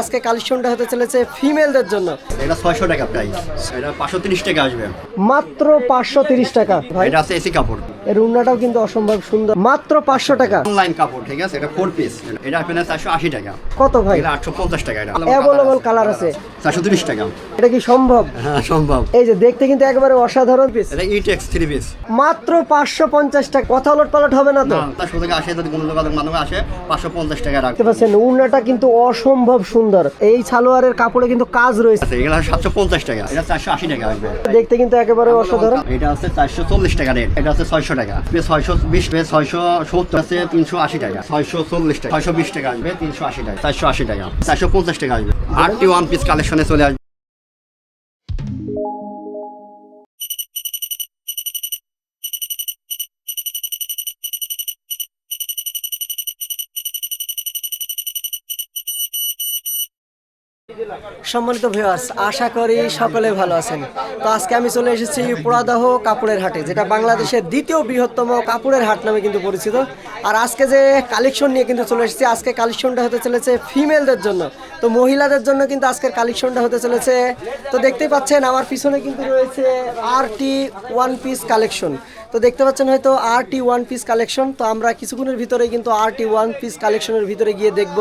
আজকে কালেকশনটা হতে চলেছে ফিমেলদের জন্য। এটা ছয়শো টাকা প্রাইস এটা পাঁচশো তিরিশ টাকা আসবে। মাত্র পাঁচশো তিরিশ টাকা। ভাই এটা আছে এসি কাপড়। এর উন্নাটাও কিন্তু অসম্ভব সুন্দর। মাত্র পাঁচশো টাকা। অনলাইন কাপড় ঠিক আছে? এটা ফোর পিস এটা আপনার চারশো আশি টাকা। কত ভাই? এটা আটশো পঞ্চাশ টাকা। এটা অ্যাভেলেবল কালার আছে। চারশো তিরিশ টাকা। এটা কি সম্ভব? হ্যাঁ সম্ভব। এই যে দেখতে কিন্তু একবারে অসাধারণ পিস এটা ইটেক্স থ্রি পিস মাত্র পাঁচশো পঞ্চাশ টাকা। কথা পালট হবে না তো? আসে যদি কোনো লোক মানুষ আসে পাঁচশো পঞ্চাশ টাকা রাখবে দেখতে পাচ্ছেন উন্নাটা কিন্তু অসম্ভব সুন্দর। এই সালোয়ারের কাপড়ে কিন্তু কাজ রয়েছে। এগুলো সাতশো পঞ্চাশ টাকা। এটা চারশো আশি টাকা দেখতে কিন্তু একেবারে অসাধারণ। এটা আছে চারশো চল্লিশ টাকা রেট। এটা আছে ছয়শো টাকা। ছয়শো বিশ পে ছয়শো সত্তর আছে তিনশো আশি টাকা। ছয়শো চল্লিশ টাকা। ছয়শো বিশ টাকা আসবে, তিনশো আশি টাকা। চারশো আশি টাকা। চারশো পঞ্চাশ টাকা আসবে। আটটি ওয়ান পিস কালেকশনে চলে আসবে। সম্মানিত ভিউয়ার্স আশা করি সকলে ভালো আছেন। তো আজকে আমি চলে এসেছি পুরাদাহ কাপড়ের হাটে, যেটা বাংলাদেশের দ্বিতীয় বৃহত্তম কাপড়ের হাট নামে কিন্তু পরিচিত। আর আজকে যে কালেকশন নিয়ে কিন্তু চলে এসেছি, আজকে কালেকশনটা হতে চলেছে ফিমেলদের জন্য। তো মহিলাদের জন্য কিন্তু আজকের কালেকশনটা হতে চলেছে। তো দেখতেই পাচ্ছেন, আমার পিছনে কিন্তু রয়েছে R T one piece collection তো দেখতে পাচ্ছেন হয়তো R T one piece collection তো আমরা কিছুক্ষণের ভিতরে কিন্তু আর টি ওয়ান পিস কালেকশনের ভিতরে গিয়ে দেখব,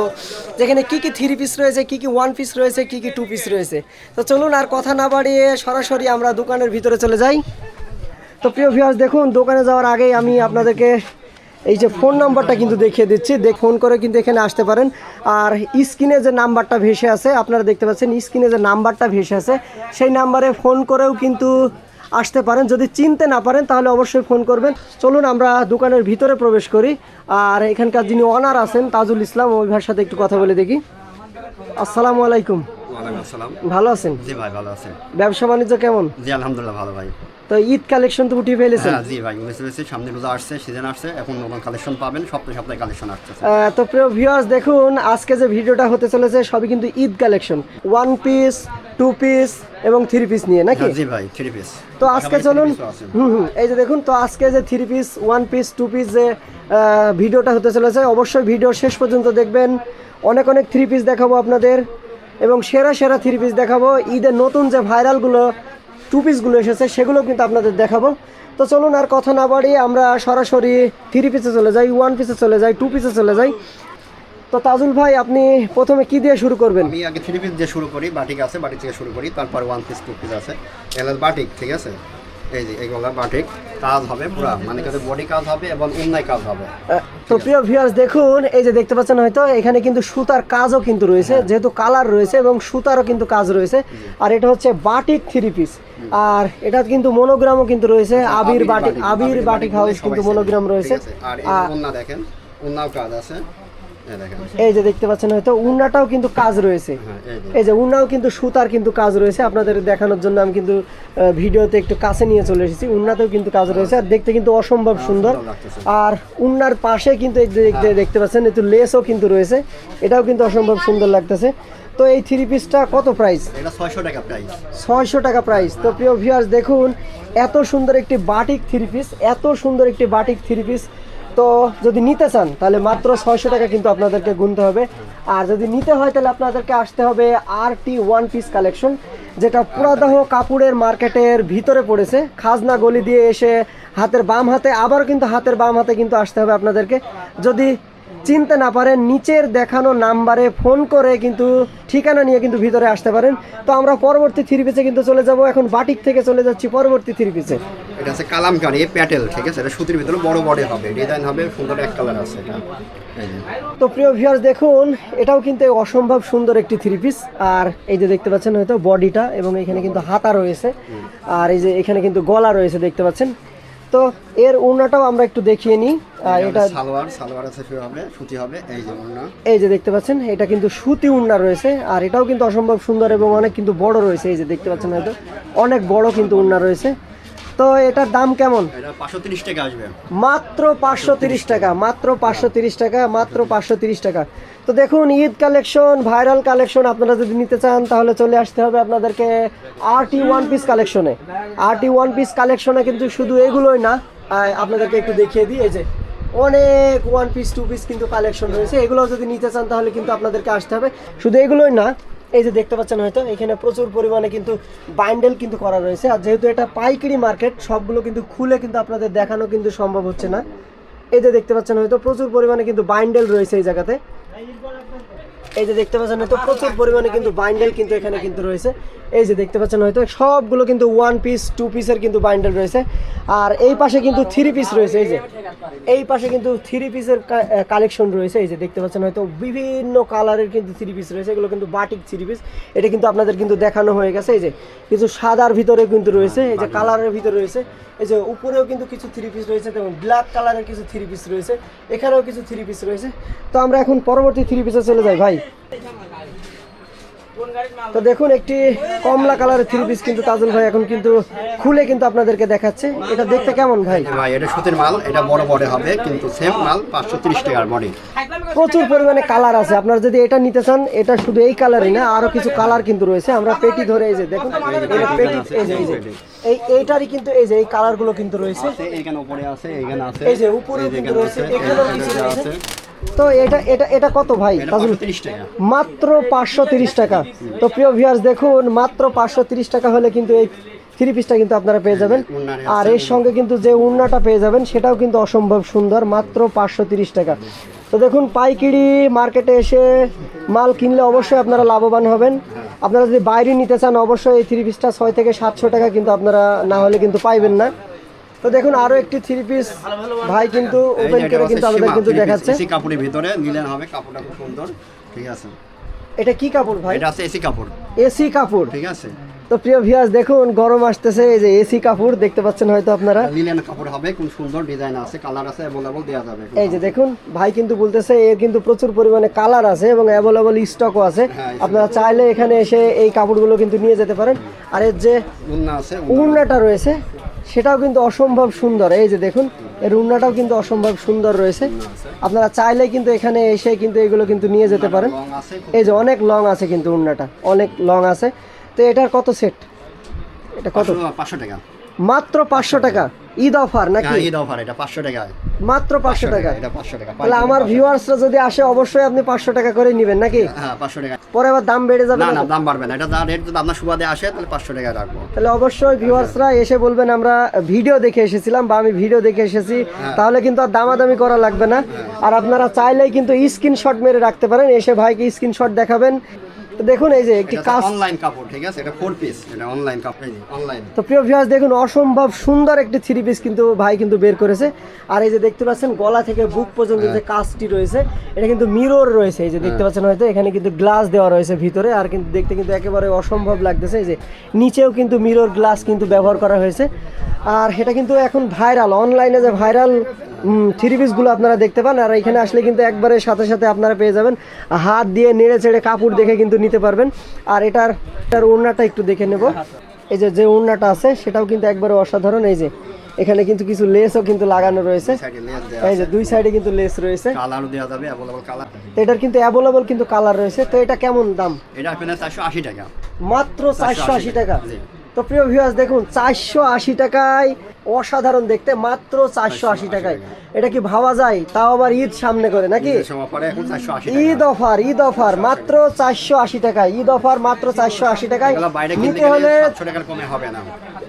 যেখানে কি কি থ্রি পিস রয়েছে, কি কি ওয়ান পিস রয়েছে, কি কি টু পিস রয়েছে। তো চলুন আর কথা না বাড়িয়ে সরাসরি আমরা দোকানের ভিতরে চলে যাই। তো প্রিয় ভিউয়ার্স দেখুন, দোকানে যাওয়ার আগেই আমি আপনাদেরকে এই যে ফোন নাম্বারটা কিন্তু দেখিয়ে দিচ্ছি। দেখ ফোন করে কিন্তু এখানে আসতে পারেন। আর স্ক্রিনে যে নাম্বারটা ভেসে আছে, আপনারা দেখতে পাচ্ছেন স্ক্রিনে যে নাম্বারটা ভেসে আছে, সেই নাম্বারে ফোন করেও কিন্তু আসতে পারেন। যদি চিনতে না পারেন, তাহলে অবশ্যই ফোন করবেন। চলুন আমরা দোকানের ভিতরে প্রবেশ করি। আর এখানকার যিনি অনার আছেন, তাজুল ইসলাম ওই ভাইয়ের সাথে একটু কথা বলে দেখি। আসসালামু আলাইকুম। ভালো আছেন? জি ভাই ভালো আছেন ব্যবসা বাণিজ্য কেমন? জি আলহামদুলিল্লাহ ভালো ভাই। তো ঈদ কালেকশন তো উঠিয়ে ফেলেছেন? হ্যাঁ জি ভাই বেশি সামনে রোজা আসছে সিজন আসছে এখন নতুন কালেকশন পাবেন সপ্তাহে সপ্তাহে কালেকশন আসছে। তো প্রিয় ভিউয়ার্স দেখুন আজকে যে ভিডিওটা হতে চলেছে সবই কিন্তু Eid collection one piece two piece এবং থ্রি পিস নিয়ে নাকি? জি ভাই থ্রি পিস তো আজকে চলুন হুম হুম এই যে দেখুন তো আজকে যে three piece one piece two piece যে ভিডিওটা হতে চলেছে অবশ্যই ভিডিও শেষ পর্যন্ত দেখবেন। অনেক অনেক থ্রি পিস দেখাবো আপনাদের। এবং সেরা সেরা থ্রি পিস দেখাবো। ঈদের নতুন যে ভাইরালগুলো টু পিসগুলো এসেছে, সেগুলো কিন্তু আপনাদের দেখাবো। তো চলুন আর কথা না বাড়িয়ে আমরা সরাসরি থ্রি পিসে চলে যাই ওয়ান পিসে চলে যাই টু পিসে চলে যাই। তো তাজুল ভাই, আপনি প্রথমে কি দিয়ে শুরু করবেন? আমি আগে থ্রি পিস দিয়ে শুরু করি, বাটিক আছে, বাটিক থেকে শুরু করি, তারপর ওয়ান পিস টু পিস আছে। এলাস বাটিক, ঠিক আছে? এই যে এগুলো বাটিক কাজ হবে পুরা মানে বডি কাজ হবে এবং উন্নয় কাজ হবে। তো প্রিয় ভিউয়ার্স দেখুন এই যে দেখতে পাচ্ছেন হয়তো এখানে কিন্তু সুতার কাজও কিন্তু রয়েছে যেহেতু কালার রয়েছে এবং সুতারও কিন্তু কাজ রয়েছে। আর এটা হচ্ছে বাটিক থ্রি পিস আর এটা কিন্তু মনোগ্রামও কিন্তু রয়েছে Abir batik Abir batik house কিন্তু মনোগ্রাম রয়েছে। আর দেখেন উন্নাও কাজ আছে। এই যে দেখতে পাচ্ছেন হয়তো উন্নাটাও কিন্তু কাজ রয়েছে। হ্যাঁ এই যে। উন্নাও কিন্তু সুতার কিন্তু কাজ রয়েছে। আপনাদের দেখানোর জন্য আমি কিন্তু ভিডিওতে একটু কাছে নিয়ে চলে এসেছি। উন্নাতেও কিন্তু কাজ রয়েছে আর দেখতে কিন্তু অসম্ভব সুন্দর। সুন্দর আর উন্নার পাশে কিন্তু দেখতে দেখতে পাচ্ছেন একটু লেসও কিন্তু রয়েছে। এটাও কিন্তু অসম্ভব সুন্দর লাগতেছে। তো এই থ্রি পিসটা কত প্রাইস এটা ছয়শো টাকা প্রাইস ছয়শো টাকা প্রাইস তো প্রিয় ভিউয়ার্স দেখুন এত সুন্দর একটি বাটিক থ্রি পিস এত সুন্দর একটি বাটিক থ্রি পিস তো যদি নিতে চান, তাহলে মাত্র ছয়শো টাকা কিন্তু আপনাদেরকে গুনতে হবে। আর যদি নিতে হয়, তাহলে আপনাদেরকে আসতে হবে আর টি ওয়ান পিস কালেকশন যেটা পুরাদাহ কাপড়ের মার্কেটের ভিতরে পড়েছে। খাজনা গলি দিয়ে এসে হাতের বাম হাতে, আবারও কিন্তু হাতের বাম হাতে কিন্তু আসতে হবে আপনাদেরকে। যদি চিনতে না পারেন নিচের দেখানো নাম্বারে ফোন করে কিন্তু ঠিকানা নিয়ে কিন্তু ভিতরে আসতে পারেন। তো আমরা পরবর্তী থ্রি পিসে কিন্তু চলে যাব এখন বাটিক থেকে চলে যাচ্ছি পরবর্তী থ্রি পিসে। এটা আছে কালামকারি প্যাটেল ঠিক আছে? এটা সুতির ভিতরে বড় বডি হবে ডিজাইন হবে সুন্দর এক কালার আছে এটা। তো প্রিয় ভিউয়ার্স দেখুন এটাও কিন্তু অসম্ভব সুন্দর একটি থ্রি পিস। আর এই যে দেখতে পাচ্ছেন হয়তো বডিটা এবং এখানে কিন্তু হাতা রয়েছে। আর এই যে এখানে কিন্তু গলা রয়েছে দেখতে পাচ্ছেন? তো এর ওড়নাটাও আমরা একটু দেখিয়ে নিই। আর এটা সালোয়ার সালোয়ার আছে হবে সুতি হবে এই যে ওড়না এই যে দেখতে পাচ্ছেন এটা কিন্তু সুতি উন্না রয়েছে আর এটাও কিন্তু অসম্ভব সুন্দর এবং অনেক কিন্তু বড় রয়েছে এই যে দেখতে পাচ্ছেন হয়তো অনেক বড় কিন্তু উন্না রয়েছে। তো এটার দাম কেমন? টাকা আসবে। মাত্র পাঁচশো তিরিশ টাকা মাত্র পাঁচশো তিরিশ টাকা মাত্র পাঁচশো তিরিশ টাকা। তো দেখুন ঈদ কালেকশন ভাইরাল কালেকশন আপনারা যদি নিতে চান তাহলে চলে আসতে হবে আপনাদেরকে আর টি ওয়ান পিস কালেকশনে। আর টি ওয়ান পিস কালেকশনে কিন্তু শুধু এগুলোই না আপনাদেরকে একটু দেখিয়ে দিই এই যে অনেক ওয়ান পিস টু পিস কিন্তু কালেকশন রয়েছে। এগুলো যদি নিতে চান তাহলে কিন্তু আপনাদেরকে আসতে হবে। শুধু এগুলোই না এই যে দেখতে পাচ্ছেন হয়তো, এখানে প্রচুর পরিমাণে কিন্তু বাইন্ডেল কিন্তু করা রয়েছে। আর যেহেতু এটা পাইকারি মার্কেট সবগুলো কিন্তু খুলে কিন্তু আপনাদের দেখানো কিন্তু সম্ভব হচ্ছে না। এই যে দেখতে পাচ্ছেন হয়তো, প্রচুর পরিমাণে কিন্তু বাইন্ডেল রয়েছে এই জায়গাতে। এই যে দেখতে পাচ্ছেন হয়তো, প্রচুর পরিমাণে কিন্তু বাইন্ডেল কিন্তু এখানে কিন্তু রয়েছে। এই যে দেখতে পাচ্ছেন হয়তো সবগুলো কিন্তু ওয়ান পিস টু পিসের কিন্তু বাইন্ডেল রয়েছে। আর এই পাশে কিন্তু থ্রি পিস রয়েছে, এই যে। এই পাশে কিন্তু থ্রি পিসের কালেকশন রয়েছে, এই যে দেখতে পাচ্ছেন হয়তো বিভিন্ন কালারের কিন্তু থ্রি পিস রয়েছে, এগুলো কিন্তু বাটিক থ্রি পিস এটা কিন্তু আপনাদের কিন্তু দেখানো হয়ে গেছে, এই যে। কিছু সাদার ভিতরে কিন্তু রয়েছে, এই যে কালারের ভিতরে রয়েছে। এই যে উপরেও কিন্তু কিছু থ্রি পিস রয়েছে, যেমন ব্ল্যাক কালারের কিছু থ্রি পিস রয়েছে, এখানেও কিছু থ্রি পিস রয়েছে। তো আমরা এখন পরবর্তী থ্রি পিসে চলে যাই, ভাই। তো দেখুন একটি কমলা কালারের থ্রি পিস কিন্তু তাজুল ভাই এখন কিন্তু খুলে কিন্তু আপনাদেরকে দেখাচ্ছে। এটা দেখতে কেমন ভাই? ভাই এটা সুতির মাল এটা বড় বড় হবে কিন্তু সেম মাল পাঁচশো তিরিশ টাকার বডি প্রচুর পরিমাণে কালার আছে। আপনারা যদি এটা নিতে চান এটা শুধু এই কালারই না আরও কিছু কালার কিন্তু রয়েছে। আমরা পেটি ধরে এই যে দেখুন এটা পেটি এই যে এই এইটারই কিন্তু এই যে এই কালারগুলো কিন্তু রয়েছে। এইখানে উপরে আছে এইখানে আছে। এই যে যে কিন্তু রয়েছে এখানেও কিছু রয়েছে। আছে। তো এটা এটা এটা কত ভাই? মাত্র পাঁচশো তিরিশ টাকা। তো প্রিয় ভিউয়ার্স দেখুন মাত্র পাঁচশো তিরিশ টাকা হলে কিন্তু এই থ্রি পিসটা কিন্তু আপনারা পেয়ে যাবেন। আর এর সঙ্গে কিন্তু যে উন্নাটা পেয়ে যাবেন সেটাও কিন্তু অসম্ভব সুন্দর মাত্র পাঁচশো তিরিশ টাকা। তো দেখুন পাইকিরি মার্কেটে এসে মাল কিনলে অবশ্যই আপনারা লাভবান হবেন। আপনারা যদি বাইরে নিতে চান অবশ্যই এই থ্রি পিসটা ছয় থেকে সাতশো টাকা কিন্তু আপনারা না হলে কিন্তু পাইবেন না। তো দেখুন আরও একটি থ্রি পিস ভাই কিন্তু ওপেন করে কিন্তু আমাদের কিন্তু দেখাচ্ছে। এসি কাপড়ের ভিতরে নিলেন হবে কাপড়টা খুব সুন্দর ঠিক আছে। এটা কি কাপড় ভাই? এটা আছে এসি কাপড়। এসি কাপড়। ঠিক আছে। তো প্রিয় ভিউয়ার্স দেখুন গরম আসতেছে এই যে এসি কাপড় দেখতে পাচ্ছেন হয়তো আপনারা। লিলেন কাপড় হবে খুব সুন্দর ডিজাইন আছে কালার আছে অ্যাভেলেবল দেওয়া যাবে এই যে দেখুন ভাই কিন্তু বলতেছে এর কিন্তু প্রচুর পরিমাণে কালার আছে এবং অ্যাভেলেবল স্টকও আছে। হ্যাঁ, আপনারা চাইলে এখানে এসে এই কাপড়গুলো কিন্তু নিয়ে যেতে পারেন। আর এর যে উন্না আছে উন্নাটা রয়েছে সেটাও কিন্তু অসম্ভব সুন্দর। এই যে দেখুন এর উন্নাটাও কিন্তু অসম্ভব সুন্দর রয়েছে। আপনারা চাইলে কিন্তু এখানে এসে কিন্তু এগুলো কিন্তু নিয়ে যেতে পারেন। এই যে অনেক লং আছে কিন্তু উন্নাটা অনেক লং আছে। তো এটার কত সেট? এটা কত? পাঁচশো টাকা। মাত্র পাঁচশো টাকা। ঈদ অফার নাকি? হ্যাঁ ঈদ অফার এটা পাঁচশো টাকা মাত্র পাঁচশো টাকা এটা পাঁচশো টাকা তাহলে আমার ভিউয়ার্সরা যদি আসে অবশ্যই আপনি পাঁচশো টাকা করে নেবেন নাকি? হ্যাঁ পাঁচশো টাকা পরে আবার দাম বেড়ে যাবে না? দাম বাড়বে না। এটা যা রেট যদি আপনার সুবাদে আসে তাহলে পাঁচশো টাকা রাখব। তাহলে অবশ্যই ভিউয়ার্সরা এসে বলবেন আমরা ভিডিও দেখে এসেছিলাম বা আমি ভিডিও দেখে এসেছি। তাহলে কিন্তু আর দামাদামি করা লাগবে না। আর আপনারা চাইলেই কিন্তু স্ক্রিনশট মেরে রাখতে পারেন। এসে ভাইকে স্ক্রিনশট দেখাবেন। দেখুন এই যে একটি কাজ অনলাইন কাপড় ঠিক আছে? এটা ফোর পিস এটা অনলাইন কাপড় অনলাইন তো প্রিয় ভিউয়ার্স দেখুন অসম্ভব সুন্দর একটি থ্রি পিস কিন্তু ভাই কিন্তু বের করেছে। আর এই যে দেখতে পাচ্ছেন গলা থেকে বুক পর্যন্ত যে কাজটি রয়েছে এটা কিন্তু মিরর রয়েছে। এই যে দেখতে পাচ্ছেন হয়তো এখানে কিন্তু গ্লাস দেওয়া রয়েছে ভিতরে আর কিন্তু দেখতে কিন্তু একেবারে অসম্ভব লাগতেছে। এই যে নিচেও কিন্তু মিরর গ্লাস কিন্তু ব্যবহার করা হয়েছে। আর এটা কিন্তু এখন ভাইরাল অনলাইনে যে ভাইরাল থ্রি পিসগুলো আপনারা দেখতে পান আর এখানে আসলে কিন্তু একবারে সাথে সাথে আপনারা পেয়ে যাবেন। হাত দিয়ে নেড়ে চেড়ে কাপড় দেখে কিন্তু নিতে পারবেন। আর এটার এটার ওড়নাটা একটু দেখে নেব। এই যে যে ওড়নাটা আছে সেটাও কিন্তু একবারে অসাধারণ। এই যে এখানে কিন্তু কিছু লেসও কিন্তু লাগানো রয়েছে। এই যে দুই সাইডে কিন্তু লেস রয়েছে। কালারও দেওয়া যাবে অ্যাভেলেবল কালার এটার কিন্তু অ্যাভেলেবল কিন্তু কালার রয়েছে। তো এটা কেমন দাম? এটা আপনার চারশো আশি টাকা। মাত্র চারশো আশি টাকা জি। তো প্রিয় ভিউয়ার্স দেখুন চারশো আশি টাকায় অসাধারণ দেখতে মাত্র চারশো আশি টাকায়। এটা কি ভাবা যায়? তাও আবার ঈদ সামনে করে নাকি? ঈদ অফার ঈদ অফার মাত্র চারশো আশি টাকায় ঈদ অফার মাত্র চারশো আশি টাকায়। নিতে হলে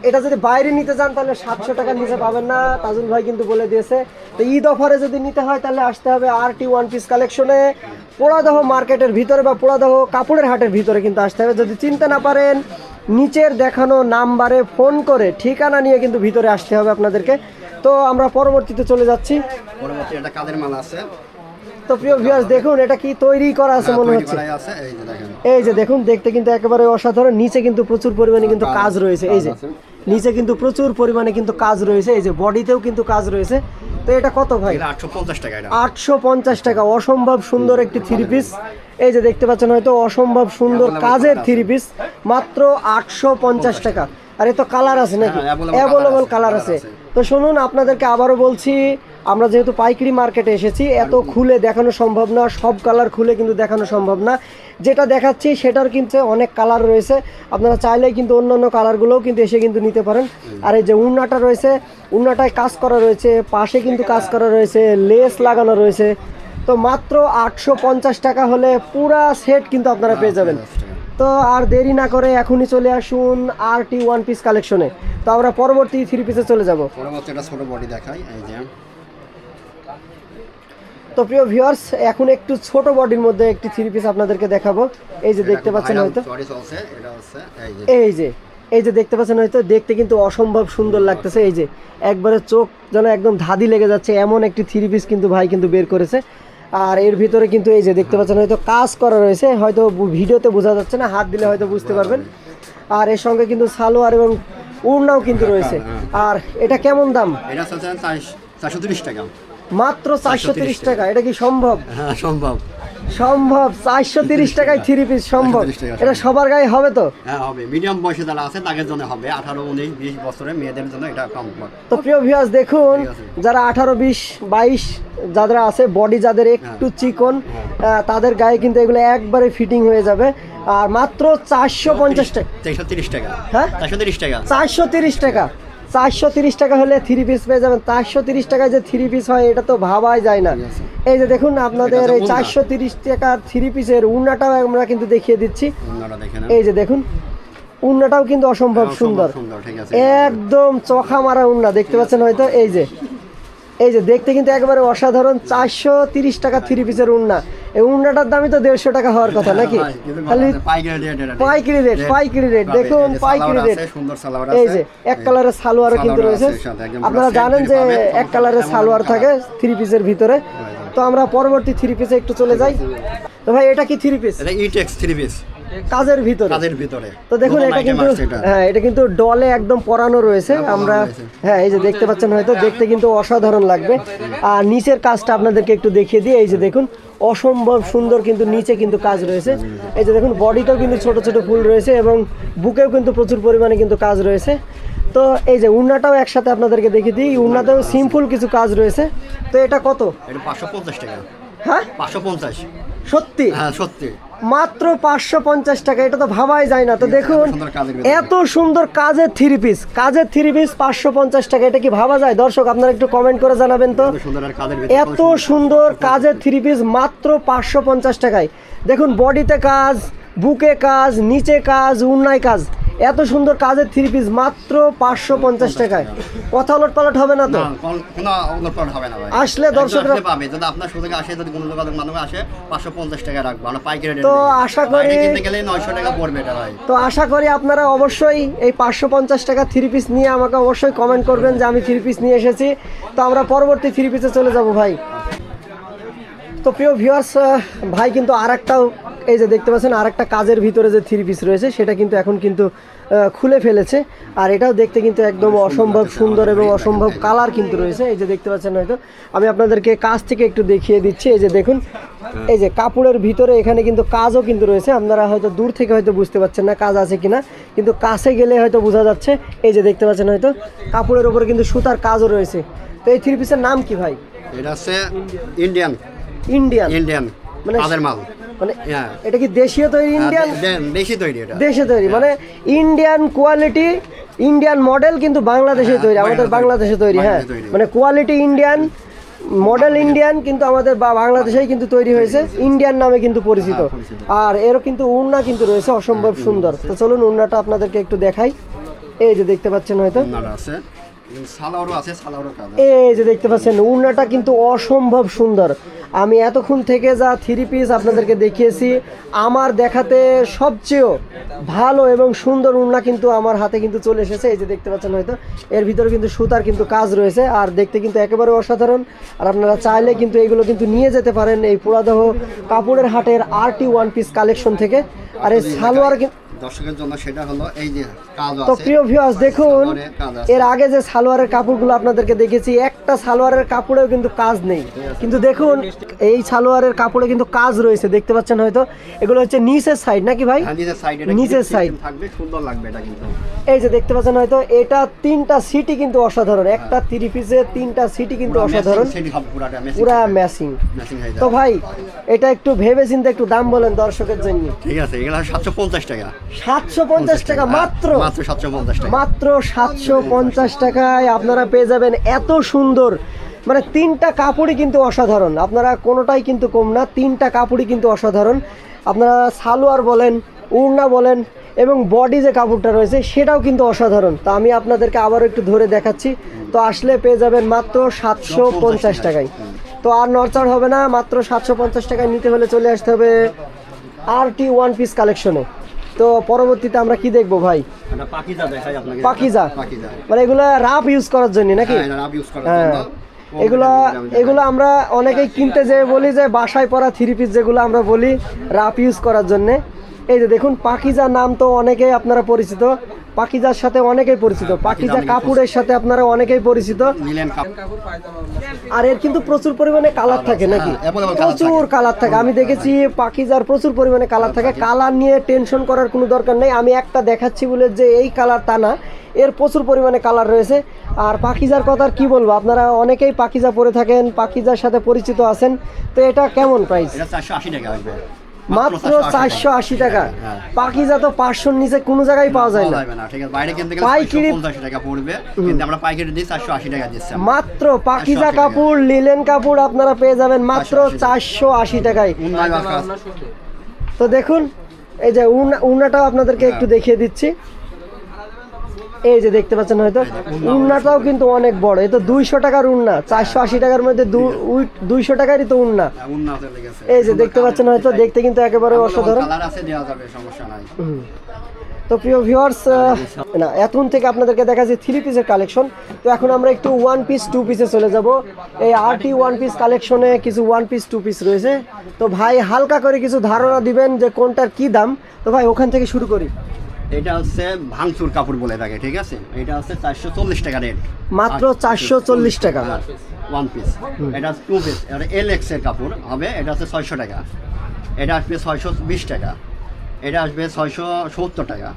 এটা যদি বাইরে নিতে যান তাহলে সাতশো টাকার নিচে পাবেন না তাজুল ভাই কিন্তু বলে দিয়েছে। তো ঈদ অফারে যদি নিতে হয় তাহলে আসতে হবে আর টি ওয়ান পিস কালেকশনে পোড়াদহ মার্কেটের ভিতরে বা পোড়াদহ কাপড়ের হাটের ভিতরে কিন্তু আসতে হবে। যদি চিনতে না পারেন নিচের দেখানো নাম্বারে ফোন করে ঠিকানা নিয়ে কিন্তু ভিতরে আসতে হবে আপনাদেরকে। তো আমরা পরবর্তীতে চলে যাচ্ছি। পরবর্তী একটা কাদের মাল আছে? তো প্রিয় ভিউয়ার্স দেখুন এটা কি তৈরি করা আছে মনে হচ্ছে? এই যে দেখেন। এই যে দেখুন দেখতে কিন্তু একেবারে অসাধারণ। নিচে কিন্তু প্রচুর পরিমাণে কিন্তু কাজ রয়েছে এই যে। নিচে কিন্তু প্রচুর পরিমাণে কিন্তু কাজ রয়েছে এই যে বডিতেও কিন্তু কাজ রয়েছে। তো এটা কত ভাই? আটশো পঞ্চাশ টাকা আটশো পঞ্চাশ টাকা অসম্ভব সুন্দর একটি থ্রি পিস এই যে দেখতে পাচ্ছেন হয়তো অসম্ভব সুন্দর কাজের থ্রি পিস মাত্র আটশো পঞ্চাশ টাকা। আর তো কালার আছে নাকি? হ্যাঁ, অ্যাভেলেবল কালার আছে আছে। তো শুনুন আপনাদেরকে আবারও বলছি আমরা যেহেতু পাইকারি মার্কেটে এসেছি এত খুলে দেখানো সম্ভব না সব কালার খুলে কিন্তু দেখানো সম্ভব না। যেটা দেখাচ্ছি সেটার কিন্তু অনেক কালার রয়েছে। আপনারা চাইলে কিন্তু অন্য অন্য কালারগুলোও কিন্তু এসে কিন্তু নিতে পারেন। আর এই যে উন্নাটা রয়েছে উন্নাটায় কাজ করা রয়েছে পাশে কিন্তু কাজ করা রয়েছে লেস লাগানো রয়েছে। তো মাত্র আটশো পঞ্চাশ টাকা হলে পুরা সেট কিন্তু আপনারা পেয়ে যাবেন। তো আর দেরি না করে এখনই চলে আসুন আর টি ওয়ান পিস কালেকশনে তো আমরা পরবর্তী থ্রি পিসে চলে যাব। পরবর্তী একটা ছোট বডি দেখাই এই যে। তো প্রিয় ভিউয়ার্স এখন একটু ছোট বডির মধ্যে একটি থ্রি পিস আপনাদেরকে দেখাবো। এই যে দেখতে পাচ্ছেন হয়তো। এই যে। এই যে দেখতে পাচ্ছেন হয়তো দেখতে কিন্তু অসম্ভব সুন্দর লাগতেছে। এই যে একবারে চোখ যেন একদম ধাদি লেগে যাচ্ছে এমন একটি থ্রি পিস কিন্তু ভাই কিন্তু বের করেছে। আর এর ভিতরে কিন্তু এই যে দেখতে পাচ্ছেন হয়তো কাজ করা রয়েছে হয়তো ভিডিওতে বোঝা যাচ্ছে না হাত দিলে হয়তো বুঝতে পারবেন। আর এর সঙ্গে কিন্তু সালোয়ার এবং উড়নাও কিন্তু রয়েছে। আর এটা কেমন দাম? এটা চারশো তিরিশ টাকা। মাত্র চারশো তিরিশ টাকা এটা কি সম্ভব? হ্যাঁ সম্ভব। সম্ভব চারশো তিরিশ টাকায় থ্রি পিস সম্ভব। এটা সবার গায়ে হবে তো? হ্যাঁ হবে। মিডিয়াম বয়সে যারা আছে তাদের জন্য হবে। আঠারো উনিশ বিশ বছরের মেয়েদের জন্য এটা কম তো প্রিয় ভিউয়ার্স দেখুন যারা আঠারো বিশ বাইশ যাদের আছে বডি যাদের একটু চিকন তাদের গায়ে কিন্তু এগুলো একবারে ফিটিং হয়ে যাবে। আর মাত্র চারশো পঞ্চাশ টাকা। চারশো তিরিশ টাকা। হ্যাঁ? চারশো তিরিশ টাকা। চারশো তিরিশ টাকা। চারশো তিরিশ টাকা হলে থ্রি পিস পেয়ে যাবেন। চারশো তিরিশ টাকায় যে থ্রি পিস হয় এটা তো ভাবাই যায় না। এই যে দেখুন আপনাদের এই চারশো তিরিশ টাকার থ্রি পিসের উন্নাটাও আমরা কিন্তু দেখিয়ে দিচ্ছি। এই যে দেখুন উন্নাটাও কিন্তু অসম্ভব অসম্ভব সুন্দর। একদম চোখা মারা উন্না দেখতে পাচ্ছেন হয়তো? এই যে। এই যে দেখতে কিন্তু একেবারে অসাধারণ চারশো তিরিশ টাকা থ্রি পিসের উন্না। এই উন্নাটার দামই তো দেড়শো টাকা হওয়ার কথা নাকি? ভাই, খালি পাইকারি রেট পাইকারি রেট। দেখুন পাইকারি রেট এই যে এক কালারের সালোয়ারও কিন্তু রয়েছে। আপনারা জানেন যে এক কালারের সালোয়ার থাকে থ্রি পিসের ভিতরে। তো আমরা পরবর্তী থ্রি পিসে একটু চলে যাই। তো ভাই এটা কি থ্রি পিস এটা ইটেক্স থ্রি পিস কাজের ভিতরে। কাজের ভিতরে। তো দেখুন এটা কিন্তু হ্যাঁ এটা কিন্তু ডলে একদম পরানো রয়েছে। হ্যাঁ, আমরা হ্যাঁ এই যে দেখতে পাচ্ছেন হয়তো দেখতে কিন্তু অসাধারণ লাগবে। আর নিচের কাজটা আপনাদেরকে একটু দেখিয়ে দিই। এই যে দেখুন অসম্ভব সুন্দর কিন্তু নিচে কিন্তু কাজ রয়েছে। এই যে দেখুন বডিটাও কিন্তু ছোট ছোট ফুল রয়েছে এবং বুকেও কিন্তু প্রচুর পরিমাণে কিন্তু কাজ রয়েছে। তো এই যে উন্নাটাও একসাথে আপনাদেরকে দেখিয়ে দিই। উন্নাতেও সিম্পল কিছু কাজ রয়েছে। তো এটা কত? এটা পাঁচশো পঞ্চাশ টাকা। হ্যাঁ? পাঁচশো পঞ্চাশ। সত্যি? হ্যাঁ সত্যি। মাত্র পাঁচশো পঞ্চাশ টাকা এটা তো ভাবাই যায় না। তো দেখুন। এত সুন্দর কাজের থ্রি পিস কাজের থ্রি পিস পাঁচশো পঞ্চাশ টাকা এটা কি ভাবা যায়? দর্শক আপনারা একটু কমেন্ট করে জানাবেন তো। এত সুন্দর কাজের ভিতরে এত সুন্দর কাজের থ্রি পিস মাত্র পাঁচশো পঞ্চাশ টাকায়। দেখুন বডিতে কাজ বুকে কাজ নিচে কাজ উন্নয় কাজ। এত সুন্দর কাজের থ্রি পিস মাত্র পাঁচশো পঞ্চাশ টাকায়। কথা ওলট পালট হবে না তো? হবে না আসলে দর্শকরা- পাবে। যদি আপনার সুযোগে আসে যদি কোনো মানুষ আসে পাঁচশো পঞ্চাশ টাকা রাখব। আমরা পাইকারি তো আশা করি- গেলে নয়শো টাকা পড়বে এটা ভাই। তো আশা করি আপনারা অবশ্যই এই পাঁচশো পঞ্চাশ টাকা থ্রি পিস নিয়ে আমাকে অবশ্যই কমেন্ট করবেন যে আমি থ্রি পিস নিয়ে এসেছি। তো আমরা পরবর্তী থ্রি পিসে চলে যাব ভাই। তো প্রিয় ভিউয়ার্স ভাই কিন্তু আর একটাও এই যে দেখতে পাচ্ছেন আর একটা কাজের ভিতরে যে থ্রি পিস রয়েছে সেটা কিন্তু এখন কিন্তু খুলে ফেলেছে। আর এটাও দেখতে কিন্তু একদম অসম্ভব সুন্দর এবং অসম্ভব কালার কিন্তু রয়েছে। এই যে দেখতে পাচ্ছেন হয়তো আমি আপনাদেরকে কাজ থেকে একটু দেখিয়ে দিচ্ছি। এই যে দেখুন এই যে কাপড়ের ভিতরে এখানে কিন্তু কাজও কিন্তু রয়েছে। আপনারা হয়তো দূর থেকে হয়তো বুঝতে পারছেন না কাজ আছে কিনা কিন্তু কাছে গেলে হয়তো বোঝা যাচ্ছে। এই যে দেখতে পাচ্ছেন হয়তো কাপড়ের উপরে কিন্তু সুতার কাজও রয়েছে। তো এই থ্রি পিসের নাম কি ভাই? এটা হচ্ছে ইন্ডিয়ান ইন্ডিয়ান ইন্ডিয়ান মানে- কাজের মাল। মানে হ্যাঁ। এটা কি দেশীয় তৈরি ইন্ডিয়ান হ্যাঁ, দেশি তৈরি এটা। দেশে তৈরি মানে ইন্ডিয়ান কোয়ালিটি ইন্ডিয়ান মডেল কিন্তু বাংলাদেশে হ্যাঁ, তৈরি আমাদের বাংলাদেশে তৈরি হ্যাঁ। মানে কোয়ালিটি ইন্ডিয়ান মডেল ইন্ডিয়ান কিন্তু আমাদের বা- বাংলাদেশেই কিন্তু তৈরি হয়েছে ইন্ডিয়ান নামে কিন্তু পরিচিত। হ্যাঁ, আর এরও কিন্তু উন্না কিন্তু রয়েছে অসম্ভব সুন্দর। তো চলুন উন্নাটা আপনাদেরকে একটু দেখাই। এই যে দেখতে পাচ্ছেন হয়তো। আছে। এই যে দেখতে পাচ্ছেন উন্নাটা কিন্তু অসম্ভব সুন্দর। আমি এতক্ষণ থেকে যা থ্রি পিস আপনাদেরকে দেখিয়েছি, আমার দেখাতে সবচেয়েও ভালো এবং সুন্দর উন্না কিন্তু আমার হাতে কিন্তু চলে এসেছে। এই যে দেখতে পাচ্ছেন হয়তো, এর ভিতরে কিন্তু সুতার কিন্তু কাজ রয়েছে, আর দেখতে কিন্তু একেবারে অসাধারণ। আর আপনারা চাইলে কিন্তু এগুলো কিন্তু নিয়ে যেতে পারেন এই পোড়াদহ কাপড়ের হাটের আরটি ওয়ান পিস কালেকশন থেকে। আর এই সালোয়ার কিন্তু দর্শকের জন্য সেটা হলো এই যে কাজ তো আছে। প্রিয় ভিউয়ার্স দেখুন। এর আগে যে সালোয়ারের কাপড়গুলো আপনাদেরকে দেখেছি একটা সালোয়ারের কাপড়েও কিন্তু কাজ নেই। কিন্তু দেখুন এই সালোয়ারের কাপড়ে কিন্তু কাজ রয়েছে দেখতে পাচ্ছেন হয়তো। এগুলো হচ্ছে নিচের সাইড নাকি ভাই? হ্যাঁ, নিচের সাইডে নিচের side। থাকবে সুন্দর লাগবে এটা কিন্তু। এই যে দেখতে পাচ্ছেন হয়তো এটা তিনটা সিটি কিন্তু অসাধারণ। একটা থ্রি পিসে তিনটা সিটি কিন্তু অসাধারণ। পুরা ম্যাচিং তো ভাই এটা একটু ভেবে চিন্তে একটু দাম বলেন দর্শকের জন্য। ঠিক আছে এগুলো সাতশো পঞ্চাশ টাকা। সাতশো পঞ্চাশ টাকা হ্যাঁ, মাত্র। মাত্র সাতশো পঞ্চাশ টাকা। মাত্র সাতশো পঞ্চাশ টাকায় আপনারা পেয়ে যাবেন এত সুন্দর মানে তিনটা কাপড়ই কিন্তু অসাধারণ। আপনারা কোনোটাই কিন্তু কম না তিনটা কাপড়ই কিন্তু অসাধারণ। আপনারা সালোয়ার বলেন উড়না বলেন এবং বডি যে কাপড়টা রয়েছে সেটাও কিন্তু অসাধারণ। তা আমি আপনাদেরকে আবারও একটু ধরে দেখাচ্ছি। তো আসলে পেয়ে যাবেন মাত্র সাতশো পঞ্চাশ টাকায়। তো আর নরচার হবে না মাত্র সাতশো পঞ্চাশ টাকায় নিতে হলে চলে আসতে হবে আর টি ওয়ান পিস কালেকশনে। তো পরবর্তীতে আমরা কি দেখব ভাই? পাখিজা পাকিজা মানে এগুলা রাফ ইউজ করার জন্য নাকি? হ্যাঁ করার হ্যাঁ। এগুলো এগুলো আমরা অনেকেই কিনতে যে বলি যে বাসায় পরা থ্রি পিস যেগুলো আমরা বলি রাফ ইউজ করার জন্যে। এই যে দেখুন পাকিজা নাম তো অনেকেই আপনারা পরিচিত। পাকিজার সাথে অনেকেই পরিচিত। পাকিজা কাপড়ের সাথে আপনারা অনেকেই পরিচিত। আর এর কিন্তু প্রচুর পরিমাণে কালার থাকে নাকি? হ্যাঁ, প্রচুর কালার থাকে। আমি দেখেছি পাকিজার প্রচুর পরিমাণে কালার থাকে। কালার নিয়ে টেনশন করার কোনো দরকার নেই। আমি একটা দেখাচ্ছি বলে যে এই কালার তা না। এর প্রচুর পরিমাণে কালার রয়েছে। আর পাকিজার কথা আর কি বলব? আপনারা অনেকেই পাখিজা পরে থাকেন পাখিজার সাথে পরিচিত আছেন। তো এটা কেমন প্রাইস চারশো আশি টাকা আসবে। মাত্র চারশো আশি টাকা। হ্যাঁ। পাকিজা তো পাঁচশোর নিচে কোনো জায়গায় পাওয়া যায় না। ঠিক আছে। বাইরে কিনতে গেলে পাইকারি- টাকা পড়বে। কিন্তু আমরা পাইকারি দিই চারশো আশি টাকা দিচ্ছি মাত্র পাকিজা কাপড় লিলেন কাপড় আপনারা পেয়ে যাবেন মাত্র চারশো আশি টাকায়। তো দেখুন এই যে উড়না- উনাটাও আপনাদেরকে একটু দেখিয়ে দিচ্ছি। এই যে দেখতে পাচ্ছেন হয়তো উন্নাটাও কিন্তু অনেক বড়। এই তো দুইশো টাকার উন্না চারশো আশি টাকার মধ্যে দুইশো টাকারই তো গেছে। এই যে দেখতে পাচ্ছেন হয়তো দেখতে কিন্তু একেবারে অসাধারণ। তো প্রিয় ভিউয়ার্স না এতক্ষণ থেকে আপনাদেরকে দেখা দেখাচ্ছি থ্রি পিসের কালেকশন তো এখন আমরা একটু ওয়ান পিস টু পিসে চলে যাব। এই আরটি ওয়ান পিস কালেকশনে কিছু ওয়ান পিস টু পিস রয়েছে। তো ভাই হালকা করে কিছু ধারণা দিবেন যে কোনটার কি দাম। তো ভাই ওখান থেকে শুরু করি। এটা হচ্ছে ভাঙচুর কাপড় বলে থাকে ঠিক আছে? এটা হচ্ছে চারশো চল্লিশ টাকা রেট। মাত্র 440 টাকা। ওয়ান পিস এটা টু পিস এটা এল এক্সের কাপড় হবে এটা হচ্ছে ছয়শো টাকা। এটা আসবে ছয়শো বিশ টাকা। এটা আসবে ছয়শো সত্তর টাকা।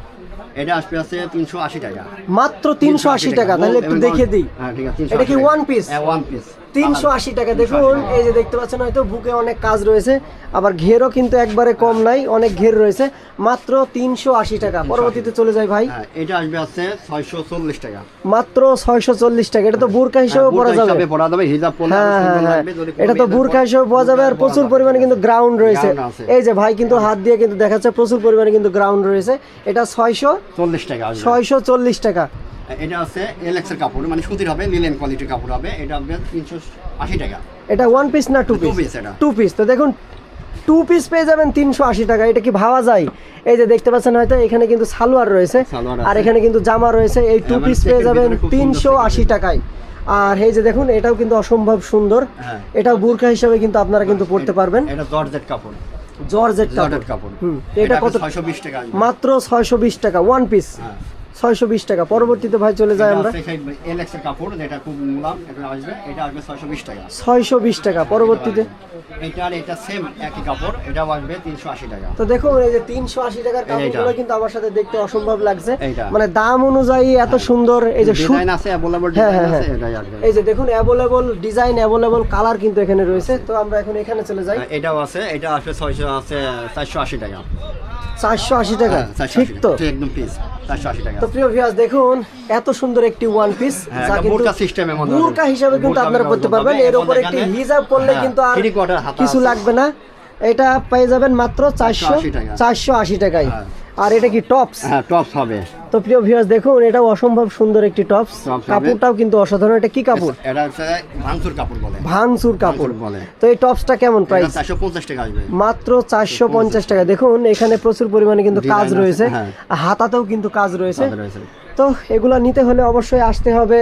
এটা আসবে আছে তিনশো আশি টাকা। মাত্র তিনশো আশি টাকা তাহলে একটু দেখিয়ে দিই। হ্যাঁ ঠিক আছে এটা কি piece? হ্যাঁ ওয়ান পিস তিনশো আশি টাকা। দেখুন এই যে দেখতে পাচ্ছেন হয়তো বুকে অনেক কাজ রয়েছে আবার ঘেরও কিন্তু একবারে কম নাই অনেক ঘের রয়েছে মাত্র তিনশো আশি টাকা। পরবর্তীতে চলে যায় ভাই। হ্যাঁ এটা আসবে আছে ছয়শো চল্লিশ টাকা। মাত্র ছয়শো চল্লিশ টাকা। এটা তো বুরকা হিসেবে পড়া যাবে। পরা যাবে হিজাব হ্যাঁ হ্যাঁ হ্যাঁ। এটা তো বুরকা হিসেবে পাওয়া যাবে আর প্রচুর পরিমাণে কিন্তু গ্রাউন্ড রয়েছে। এই যে ভাই কিন্তু হাত দিয়ে কিন্তু দেখাচ্ছে প্রচুর পরিমাণে কিন্তু গ্রাউন্ড রয়েছে। এটা ছয়শো চল্লিশ টাকা ছয়শো চল্লিশ টাকা। এটা আছে এলএক্স এর কাপড় মানে সুতির হবে লিলেন কোয়ালিটির কাপড় হবে এটা হবে তিনশো আশি টাকা। এটা ওয়ান পিস না টু Two পিস এটা। টু পিস তো দেখুন টু পিস পেয়ে যাবেন তিনশো আশি টাকা এটা কি ভাবা যায়? এই যে দেখতে পাচ্ছেন হয়তো এখানে কিন্তু সালোয়ার রয়েছে আর এখানে কিন্তু জামা রয়েছে এই টু হ্যাঁ, পিস পেয়ে যাবেন তিনশো আশি। টাকায়। আর এই যে দেখুন এটাও কিন্তু অসম্ভব সুন্দর। হ্যাঁ। এটাও বুরকা হিসাবে কিন্তু আপনারা কিন্তু পড়তে পারবেন। এটা জর্জেট কাপড়। জর্জেট কাপড়। এটা কত ছয়শো বিশ টাকা। মাত্র ছয়শো বিশ টাকা ওয়ান পিস হ্যাঁ। ছয়শো বিশ টাকা। পরবর্তীতে ভাই চলে যাই আমরা। এলএক্স কাপড় যেটা খুব মুলাম এটা আসবে এটা আসবে ছয়শো বিশ টাকা। ছয়শো বিশ টাকা পরবর্তীতে? এটা এটা সেম একই কাপড় এটাও আসবে তিনশো আশি টাকা। তো দেখুন এই যে তিনশো আশি টাকার কাপড়গুলো কিন্তু আমার সাথে দেখতে অসম্ভব লাগছে। মানে দাম অনুযায়ী এত সুন্দর এই যে ডিজাইন আছে অ্যাভেলেবল হ্যাঁ, ডিজাইন হ্যাঁ, আছে হ্যাঁ। এটাই আসবে। এই যে দেখুন অ্যাভেলেবল ডিজাইন অ্যাভেলেবল কালার কিন্তু এখানে রয়েছে। তো আমরা এখন এখানে চলে যাই। হ্যাঁ, এটাও আছে এটা আসবে ছয়শো আছে চারশো আশি টাকা। চারশো আশি টাকা। হ্যাঁ, 480 ঠিক তো? একদম পিস তো প্রিয় ভিউয়ার্স দেখুন এত সুন্দর একটি ওয়ান পিস হ্যাঁ, যা কিন্তু বোরকা হিসাবে কিন্তু আপনারা করতে পারবেন। এর উপর একটি হিজাব করলে হ্যাঁ, কিন্তু আর কিছু লাগবে না। এটা পেয়ে যাবেন মাত্র চারশো চারশো আশি টাকায়। হ্যাঁ। আর এটা কি টপস হ্যাঁ টপস হবে। তো প্রিয় ভিউয়ার্স দেখুন এটাও অসম্ভব সুন্দর একটি টপস কাপড়টাও কিন্তু অসাধারণ। এটা কি কাপড়? এটা হচ্ছে ভাঙচুর কাপড় বলে। ভাঙচুর কাপড়। বলে। তো এই টপসটা কেমন প্রাইস চারশো পঞ্চাশ টাকা আসবে। মাত্র চারশো পঞ্চাশ টাকা। দেখুন এখানে প্রচুর পরিমাণে কিন্তু কাজ রয়েছে। হ্যাঁ। হাতাতেও কিন্তু কাজ রয়েছে। তো এগুলা নিতে হলে অবশ্যই আসতে হবে।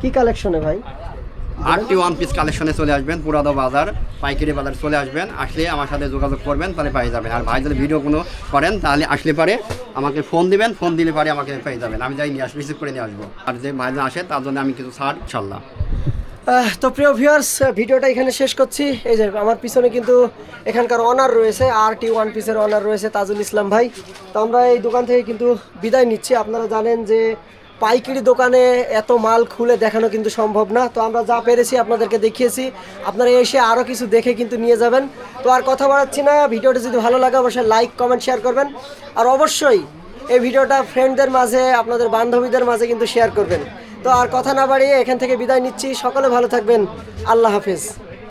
কি কালেকশনে ভাই? আটটি ওয়ান পিস কালেকশনে চলে আসবেন, পুরাদা বাজার, পাইকারি বাজার চলে আসবেন, আসলে আমার সাথে যোগাযোগ করবেন, তাহলে পেয়ে যাবেন। আর ভাই যদি ভিডিও কোনো করেন, তাহলে আসলে পারে আমাকে ফোন দিবেন ফোন দিলে পারে আমাকে পেয়ে যাবেন। আমি যাই নিয়ে আসব রিসিভ করে নিয়ে আসব। আর যে ভাইজান আসে, তার জন্য আমি কিছু ছাড় ইনশাল্লাহ তো প্রিয় ভিউয়ার্স ভিডিওটা এখানে শেষ করছি। এই যে আমার পিছনে কিন্তু এখানকার অনার রয়েছে আর টি ওয়ান পিসের অনার রয়েছে তাজুল ইসলাম ভাই। তো আমরা এই দোকান থেকে কিন্তু বিদায় নিচ্ছি। আপনারা জানেন যে পাইকারি দোকানে এত মাল খুলে দেখানো কিন্তু সম্ভব না। তো আমরা যা পেরেছি আপনাদেরকে দেখিয়েছি। আপনারা এসে আরও কিছু দেখে কিন্তু নিয়ে যাবেন। তো আর কথা বাড়াচ্ছি না। ভিডিওটা যদি ভালো লাগে, অবশ্যই লাইক কমেন্ট শেয়ার করবেন। আর অবশ্যই এই ভিডিওটা ফ্রেন্ডদের মাঝে, আপনাদের বান্ধবীদের মাঝে কিন্তু শেয়ার করবেন। তো আর কথা না বাড়িয়ে এখান থেকে বিদায় নিচ্ছি। সকলে ভালো থাকবেন। আল্লাহ হাফেজ।